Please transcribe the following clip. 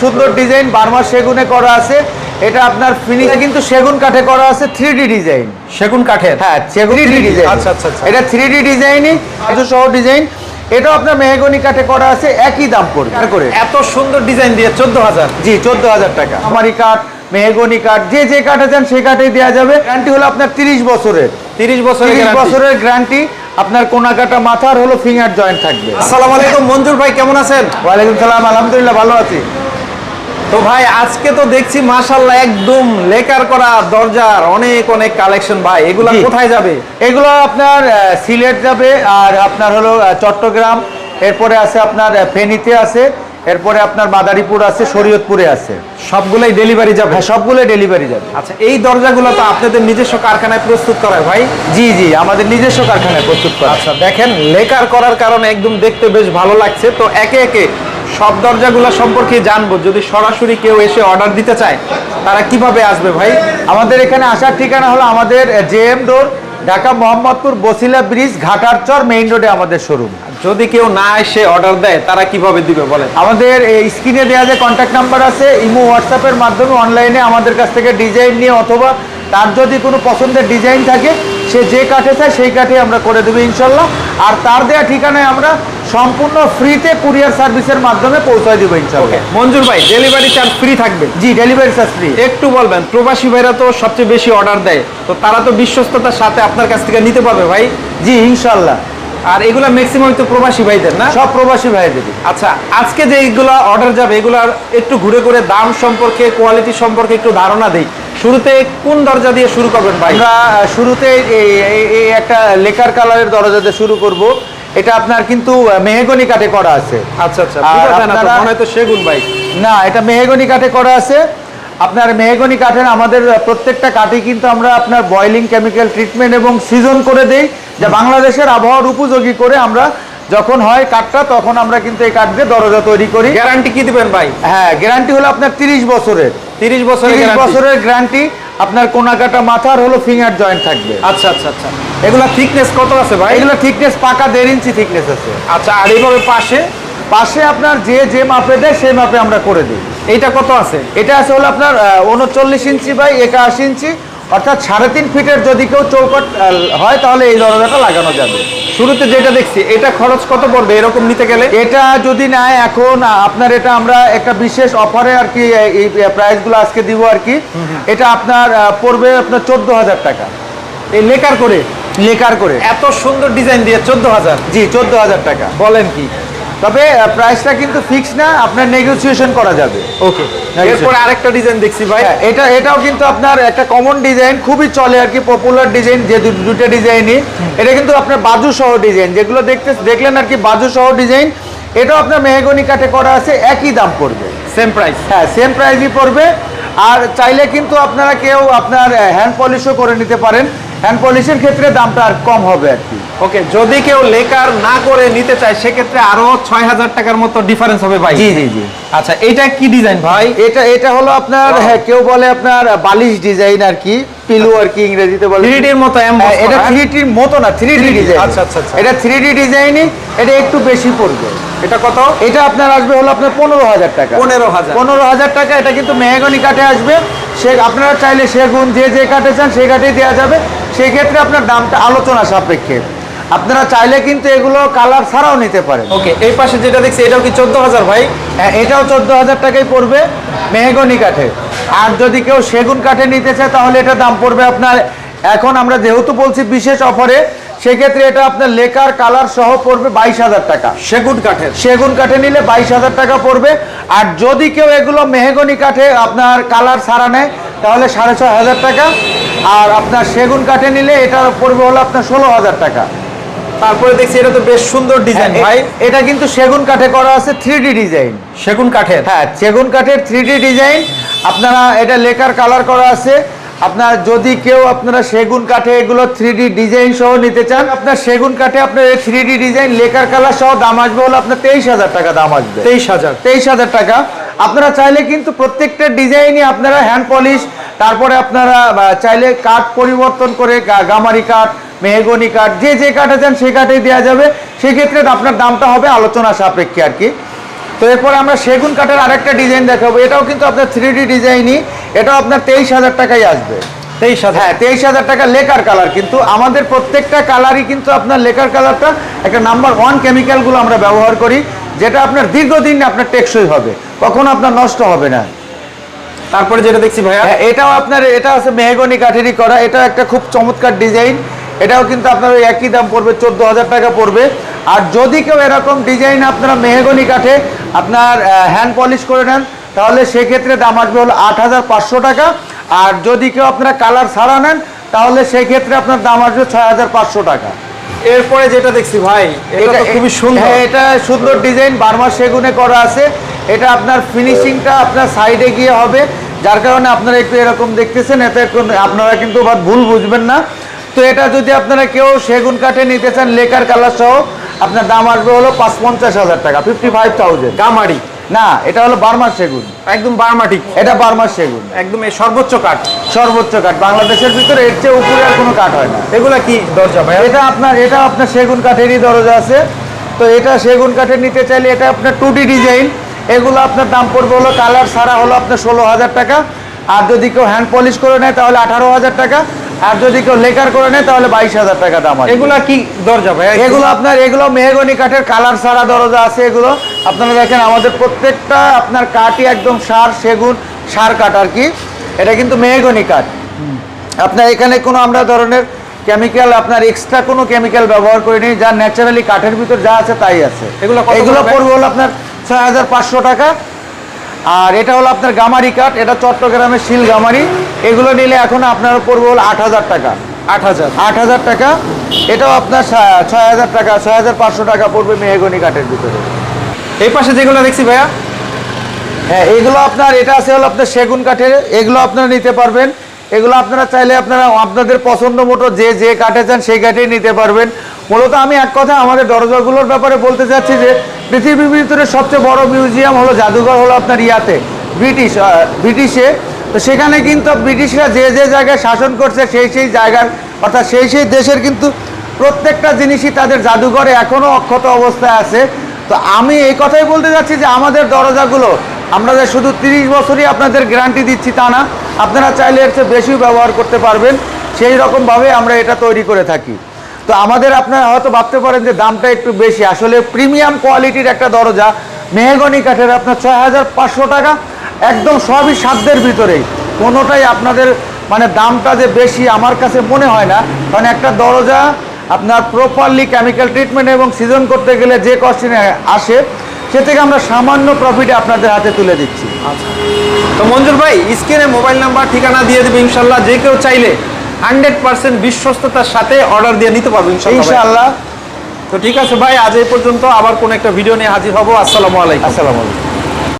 সুন্দর design Burma সেগুনে করা আছে। এটা আপনার ফিনিশ কিন্তু সেগুন কাঠে করা আছে থ্রি ডি ডিজাইন। সেগুন কাঠের? হ্যাঁ সেগুন থ্রি ডিজাইন। আচ্ছা, আচ্ছা, আচ্ছা। এটা থ্রি ডি ডিজাইনই সহ ডিজাইন। এটাও আপনার মেহগনি কাঠে করা আছে একই দাম পড়বে করে। এত সুন্দর ডিজাইন দিয়ে চোদ্দ হাজার? জি চোদ্দ হাজার টাকা। আমারি কাঠ মেহগনি কাঠ যে যে কাঠে চান সেই কাঠেই দেওয়া যাবে। গ্যারান্টি হলো আপনার তিরিশ বছরের। তিরিশ বছরের বছরের গ্যারান্টি আপনার কোনা কাটা মাথার হলো ফিঙ্গার জয়েন্ট থাকবে। আসসালামু আলাইকুম মঞ্জুর ভাই কেমন আছেন? ওয়ালাইকুম সালাম আলহামদুলিল্লাহ ভালো আছি। তো ভাই আজকে তো দেখছি মাশাল্লাহ একদম লেকার করা দরজার অনেক অনেক কালেকশন ভাই। এগুলা কোথায় যাবে? এগুলো আপনার সিলেট যাবে আর আপনার হলো চট্টগ্রাম এরপরে আছে আপনার ফেনীতে আছে এরপরে আপনার মাদারীপুর আছে শরীয়তপুরে আছে। সবগুলাই ডেলিভারি যাবে? হ্যাঁ সবগুলোই ডেলিভারি যাবে। আচ্ছা এই দরজাগুলো তো আপনাদের নিজস্ব কারখানায় প্রস্তুত করায় ভাই? জি জি আমাদের নিজস্ব কারখানায় প্রস্তুত করা। আচ্ছা দেখেন লেকার করার কারণে একদম দেখতে বেশ ভালো লাগছে। তো একে একে সব দরজাগুলো সম্পর্কে জানব। যদি সরাসরি কেউ এসে অর্ডার দিতে চায় তারা কীভাবে আসবে ভাই? আমাদের এখানে আসার ঠিকানা হলো আমাদের JM road Dhaka Mohammadpur Basila bridge ঘাটার চর মেইন রোডে আমাদের শোরুম যদি কেউ না এসে অর্ডার দেয় তারা কীভাবে দিবে বলেন? আমাদের এই স্ক্রিনে দেওয়া যে কন্ট্যাক্ট নাম্বার আছে ইমো হোয়াটসঅ্যাপের মাধ্যমে অনলাইনে আমাদের কাছ থেকে ডিজাইন নিয়ে অথবা তার যদি কোনো পছন্দের ডিজাইন থাকে সে যে কাঠে চায় সেই কাঠে আমরা করে দেবো ইনশাল্লাহ। আর তার দেওয়া ঠিকানায় আমরা সম্পূর্ণ ফ্রিতে কুরিয়ার সার্ভিসের মাধ্যমে পৌঁছায় দেবো ইনশাল্লাহ মঞ্জুর ভাই ডেলিভারি চার্জ ফ্রি থাকবে? জি ডেলিভারি চার্জ ফ্রি একটু বলবেন প্রবাসী ভাইরা তো সবচেয়ে বেশি অর্ডার দেয় তো তারা তো বিশ্বস্ততার সাথে আপনার কাছ থেকে নিতে পারবে ভাই? জি ইনশাল্লাহ আর এগুলা ম্যাক্সিমাম তো প্রবাসী ভাইদের না? সব প্রবাসী ভাইদের আচ্ছা আজকে যে এইগুলা অর্ডার যাবে এগুলার একটু ঘুরে ঘুরে দাম সম্পর্কে কোয়ালিটি সম্পর্কে একটু ধারণা দেই। শুরুতে কোন দরজা দিয়ে শুরু করবেন ভাই? আমরা শুরুতে এই- একটা লেকার কালারের দরজাতে শুরু করব। এটা আপনার কিন্তু মেহগনি কাঠে করা আছে। আচ্ছা আচ্ছা মনে তো সেগুন ভাই। না এটা মেহগনি কাঠে করা আছে। আপনার মেহগনি কাঠের আমাদের প্রত্যেকটা কাঠে কিন্তু আমরা আপনার বয়লিং কেমিক্যাল ট্রিটমেন্ট এবং সিজন করে দেই যা বাংলাদেশের আবহাওয়ার উপযোগী করে আমরা যখন হয় কাঠটা তখন আমরা কিন্তু এই কাঠ দিয়ে দরজা তৈরি করি। গ্যারান্টি কি দিবেন ভাই? হ্যাঁ গ্যারান্টি হলো আপনার তিরিশ বছরের। তিরিশ বছরের তিরিশ বছরের গ্যারান্টি আপনার কোনাকাটা মাথার হলো ফিঙ্গার জয়েন্ট থাকবে। আচ্ছা আচ্ছা আচ্ছা। এগুলো থিকনেস কত আছে ভাই? এগুলো থিকনেস পাকা দেড় ইঞ্চি থিকনেস আছে। আচ্ছা আর এইভাবে পাশে? পাশে আপনার যে যে মাপে দেয় সেই মাপে আমরা করে দিই। এটা কত আছে? এটা আছে হলো আপনার উনচল্লিশ ইঞ্চি বাই একাশি ইঞ্চি। অর্থাৎ সাড়ে তিন ফিটের যদি কেউ চৌকট হয় তাহলে এই দরজাটা লাগানো যাবে। শুরুতে যেটা দেখছি এটা খরচ কত পড়বে এরকম নিতে গেলে? এটা যদি নেয় এখন আপনার এটা আমরা একটা বিশেষ অফারে আর কি এই- প্রাইসগুলো আজকে দিব আর কি। এটা আপনার পড়বে আপনার চোদ্দ হাজার টাকা। এই লেকার করে লেকার করে। এত সুন্দর ডিজাইন দিয়ে চোদ্দ হাজার? জি চোদ্দ হাজার টাকা। বলেন কি? তবে প্রাইসটা কিন্তু ফিক্স না আপনার নেগোসিয়েশন করা যাবে। ওকে এরপর আরেকটা ডিজাইন দেখছি ভাই। হ্যাঁ, এটা এটাও কিন্তু আপনার একটা কমন ডিজাইন খুবই চলে আর কি পপুলার ডিজাইন যে দুটো ডিজাইনই এটা কিন্তু আপনার বাজু সহ ডিজাইন যেগুলো দেখতে দেখলেন আর কি বাজু সহ ডিজাইন এটাও আপনার মেহগনি কাটে করা আছে একই দাম পড়বে। সেম প্রাইস হ্যাঁ সেম প্রাইসই পড়বে। আর চাইলে কিন্তু আপনারা কেউ আপনার হ্যান্ড পলিশও করে নিতে পারেন। হ্যান্ড পলিশের ক্ষেত্রে দামটা আর কম হবে আর কি। ওকে যদি কেউ লেকার না করে নিতে চায় সেক্ষেত্রে আরও ছয় হাজার টাকার মতো ডিফারেন্স হবে ভাই জি জি জি। আচ্ছা এটা কি ডিজাইন ভাই? এটা এটা হলো আপনার হ্যাঁ কেউ বলে আপনার বালিশ ডিজাইন আর কি পিলু আর কি ইংরেজিতে বলে। থ্রি ডির মতো হ্যাঁ, এটা। থ্রি ডির মতো না থ্রি ডি ডিজাইন আচ্ছা, আচ্ছা। এটা থ্রি ডি ডিজাইনই এটা একটু বেশি পড়বে। এটা কত? এটা আপনার আসবে হলো আপনার পনেরো হাজার টাকা। পনেরো হাজার। পনেরো হাজার টাকা এটা কিন্তু মেহগনি কাঠে আসবে। সে আপনারা চাইলে সেগুন যে যে কাঠে চান সেই কাঠেই দেওয়া যাবে। সেই ক্ষেত্রে আপনার দামটা আলোচনা সাপেক্ষে। আপনারা চাইলে কিন্তু এগুলো কালার ছাড়াও নিতে পারেন। ওকে এই পাশে যেটা দেখছি এটাও কি চোদ্দ হাজার ভাই? হ্যাঁ, এটাও চোদ্দ হাজার টাকাই পড়বে মেহগনি কাঠে। আর যদি কেউ সেগুন কাঠে নিতে চায় তাহলে এটা দাম পড়বে আপনার এখন আমরা যেহেতু বলছি বিশেষ অফারে সেক্ষেত্রে এটা আপনার লেকার কালার সহ পড়বে বাইশ হাজার টাকা। সেগুন কাঠের। সেগুন কাঠে নিলে বাইশ হাজার টাকা পড়বে। আর যদি কেউ এগুলো মেহগনি কাঠে আপনার কালার সারা নেয় তাহলে সাড়ে ছয় হাজার টাকা। আর আপনার সেগুন কাঠে নিলে এটা পড়বে হলো আপনার ষোলো হাজার টাকা। তারপরে দেখছি এটা তো বেশ সুন্দর ডিজাইন। হ্যাঁ, ভাই এটা কিন্তু সেগুন কাঠে করা আছে থ্রি ডি ডিজাইন। সেগুন কাঠের? হ্যাঁ সেগুন কাঠের থ্রি ডি ডিজাইন। আপনারা এটা লেকার কালার করা আছে। আপনার যদি কেউ আপনারা সেগুন কাঠে এগুলো থ্রি ডি ডিজাইন সহ নিতে চান আপনার সেগুন কাঠে আপনার three D design lacquer colour সহ দাম আসবে হলো আপনার তেইশ হাজার টাকা দাম আসবে। তেইশ হাজার। তেইশ হাজার টাকা। আপনারা চাইলে কিন্তু প্রত্যেকটা ডিজাইনই আপনারা হ্যান্ড পলিশ তারপরে আপনারা চাইলে কাঠ পরিবর্তন করে গামারি কাঠ মেহগনি কাঠ যে যে কাঠে চান সেই কাঠেই দেওয়া যাবে। সেক্ষেত্রে আপনার দামটা হবে আলোচনা সাপেক্ষে আর কি। তো এরপরে আমরা সেগুন কাঠের আরেকটা ডিজাইন দেখাবো। এটাও কিন্তু আপনার থ্রি ডি ডিজাইনই এটাও আপনার তেইশ হাজার টাকাই আসবে। তেইশ হাজার। হ্যাঁ তেইশ হাজার টাকা লেকার কালার কিন্তু আমাদের প্রত্যেকটা কালারই কিন্তু আপনার লেকার কালারটা একটা নাম্বার ওয়ান কেমিক্যালগুলো আমরা ব্যবহার করি যেটা আপনার দীর্ঘদিন আপনার টেকসই হবে। কখনো আপনার নষ্ট হবে না। তারপরে যেটা দেখছি ভাইয়া হ্যাঁ এটাও আপনার এটা আছে মেহগনি কাঠেরই করা এটা একটা খুব চমৎকার ডিজাইন। এটাও কিন্তু আপনার ওই একই দাম পড়বে চোদ্দ হাজার টাকা পড়বে। আর যদি কেউ এরকম ডিজাইন আপনারা মেহগনি কাঠে আপনার হ্যান্ড পলিশ করে নেন তাহলে সেক্ষেত্রে দাম আসবে হলো আট হাজার পাঁচশো টাকা। আর যদি কেউ আপনারা কালার ছাড়া নেন তাহলে সেক্ষেত্রে আপনার দাম আসবে ছয় হাজার পাঁচশো টাকা। এরপরে যেটা দেখছি ভাই এটা খুবই সুন্দর। হ্যাঁ, এটা সুন্দর ডিজাইন বার্মা সেগুনে করা আছে। এটা আপনার ফিনিশিংটা আপনার সাইডে গিয়ে হবে। যার কারণে আপনারা একটু এরকম দেখতেছেন এতে কোনো- আপনারা কিন্তু আবার ভুল বুঝবেন না। তো এটা যদি আপনারা কেউ সেগুন কাঠে নিতে চান লেকার কালার সহ আপনার দাম আসবে হলো পাঁচ পঞ্চাশ হাজার টাকা ফিফটি ফাইভ থাউজেন্ড গামারি। না এটা হলো বার্মার সেগুন। একদম বারমাটিক এটা বার্মা সেগুন। একদম এই সর্বোচ্চ কাঠ। সর্বোচ্চ কাঠ। বাংলাদেশের ভিতরে এর চেয়ে উপরে আর কোনো কাঠ হয় না। এগুলা কি দরজা ভাইয়া? এটা আপনার এটা আপনার সেগুন কাঠেরই দরজা আছে। তো এটা সেগুন কাঠের নিতে চাইলে এটা আপনার টু ডিজাইন এগুলো আপনার দাম পড়বে হলো কালার সারা হলো আপনার ষোলো হাজার টাকা। আর যদি কেউ হ্যান্ড পলিশ করে নেয় তাহলে আঠারো হাজার টাকা। আর যদি কেউ লেকার করে নেয় তাহলে বাইশ হাজার টাকা দাম আছে। এগুলা কি দরজা ভাইয়া এগুলো আপনার এগুলো মেহগনি কাঠের কালার সারা দরজা আছে এগুলো। আপনারা দেখেন আমাদের প্রত্যেকটা আপনার কাঠই একদম সার সেগুন সার কাঠ আর কি। এটা কিন্তু মেহগনি কাঠ। আপনার এখানে কোনো আমরা ধরনের কেমিক্যাল আপনার এক্সট্রা কোনো কেমিক্যাল ব্যবহার করিনি। যা ন্যাচারালি কাঠের ভিতর যা আছে তাই আছে। এগুলো এগুলো? পড়বে হলো আপনার ছয় হাজার পাঁচশো টাকা। আর এটা হলো আপনার গামারি কাঠ এটা চট্টগ্রামের শিল গামারি। এগুলো নিলে এখন আপনার পড়বে হলো আট হাজার টাকা। আট হাজার। আট হাজার টাকা। এটাও আপনার ছয় হাজার টাকা ছয় হাজার পাঁচশো টাকা পড়বে মেহগনি কাঠের ভিতরে। এই পাশে যেগুলো দেখছি ভাইয়া? হ্যাঁ এগুলো আপনার এটা আছে হলো আপনার সেগুন কাঠের এগুলো আপনারা নিতে পারবেন। এগুলো আপনারা চাইলে আপনারা আপনাদের পছন্দ মতো যে যে কাঠে চান সেই কাঠেই নিতে পারবেন। মূলত আমি এক কথা আমাদের দরজাগুলোর ব্যাপারে বলতে চাচ্ছি যে পৃথিবীর ভিতরে সবচেয়ে বড় মিউজিয়াম হলো জাদুঘর হলো আপনার ইয়াতে, ব্রিটিশ ব্রিটিশে। তো সেখানে কিন্তু ব্রিটিশরা যে যে জায়গায় শাসন করছে সেই সেই জায়গার, অর্থাৎ সেই সেই দেশের কিন্তু প্রত্যেকটা জিনিসই তাদের জাদুঘরে এখনও অক্ষত অবস্থায় আছে। তো আমি এই কথাই বলতে যাচ্ছি যে আমাদের দরজাগুলো, আমরা যে শুধু তিরিশ বছরই আপনাদের গ্যারান্টি দিচ্ছি তা না, আপনারা চাইলে এর চেয়ে বেশিও ব্যবহার করতে পারবেন। সেই রকমভাবে আমরা এটা তৈরি করে থাকি। তো আমাদের আপনারা হয়তো ভাবতে পারেন যে দামটা একটু বেশি। আসলে প্রিমিয়াম কোয়ালিটির একটা দরজা, মেহগনি কাঠের আপনার ছয় হাজার পাঁচশো টাকা, একদম সবই সাধ্যের ভিতরেই। কোনোটাই আপনাদের মানে দামটা যে বেশি আমার কাছে মনে হয় না। কারণ একটা দরজা আপনার প্রপারলি কেমিক্যাল ট্রিটমেন্ট এবং সিজন করতে গেলে যে কস্টিনে আসে, সে থেকে আমরা সামান্য প্রফিটে আপনাদের হাতে তুলে দিচ্ছি। আচ্ছা। তো মঞ্জুর ভাই, স্ক্রিনে মোবাইল নাম্বার ঠিকানা দিয়ে দেবে ইনশাল্লাহ, যে কেউ চাইলে হান্ড্রেড পার্সেন্ট বিশ্বস্ততার সাথে অর্ডার দিয়ে নিতে পারবেন ইনশাআল্লাহ। তো ঠিক আছে ভাই আজ এই পর্যন্ত আবার কোন একটা ভিডিও নিয়ে হাজির হব। আসসালামু আলাইকুম। আসসালামু আলাইকুম।